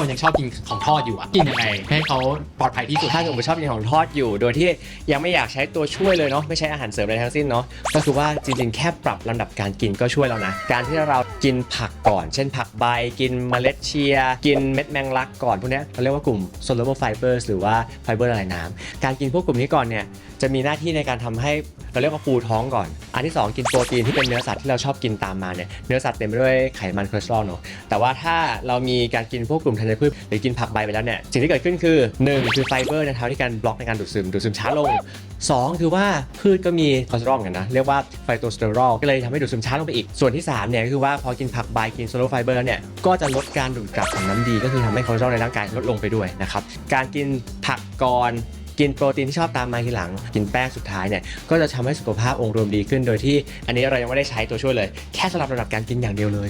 คนยังชอบกินของทอดอยู่อะกินยังไงให้เขาปลอดภัยที่สุดถ้าสมมติชอบกินของทอดอยู่ โดยที่ยังไม่อยากใช้ตัวช่วยเลยเนาะไม่ใช้อาหารเสริมอะไรทั้งสิ้นเนาะก็คือว่าจริงๆ แค่ปรับลำดับการกินก็ช่วยแล้วนะ การที่เรากินผักก่อน เช่นผักใบ กินเมล็ดเชีย กินเม็ดแมงลักก่อนพวกเนี้ยเราเรียกว่ากลุ่ม soluble fibers หรือว่าไฟเบอร์ละลายน้ำการกินพวกกลุ่มนี้ก่อนเนี่ยจะมีหน้าที่ในการทำให้เราเรียกว่าปูท้องก่อน นที่สองกินโปรตีนที่เป็นเนื้อสัตว์ที่เราชอบกินตามมาเนี่ยเนื้อสัตว์เต็มไปด้วยไขมันคอเลสเตอรอลเนาะแต่ว่าถ้าเรามีการกินพวกกลุ่มธัญพืชหรือกินผักใบไปแล้วเนี่ยสิ่งที่เกิดขึ้นคือ 1 คือไฟเบอร์นะครับที่การบล็อกในการดูดซึมดูดซึมช้าลง 2 คือว่าพืชก็มีคอเลสเตอรอลเนกันนะเรียกว่าไฟโตสเตอรอลก็เลยทำให้ดูดซึมช้าลงไปอีกส่วนที่3เนี่ยก็คือว่าพอกินผักใบกินโซโลไฟเบอร์แล้วเนี่ยก็จะลดการดูดกลับของน้ำดี ก็คือทำให้คอเลสเตอรอลในร่างกายลดลงไปด้วยนะครับการกินผักก่อน กินโปรตีนที่ชอบตามมาทีหลัง กินแป้งสุดท้ายเนี่ยก็จะทำให้สุขภาพองค์รวมดีขึ้น โดยที่อันนี้เรายังไม่ได้ใช้ตัวช่วยเลย แค่สำหรับระดับการกินอย่างเดียวเลย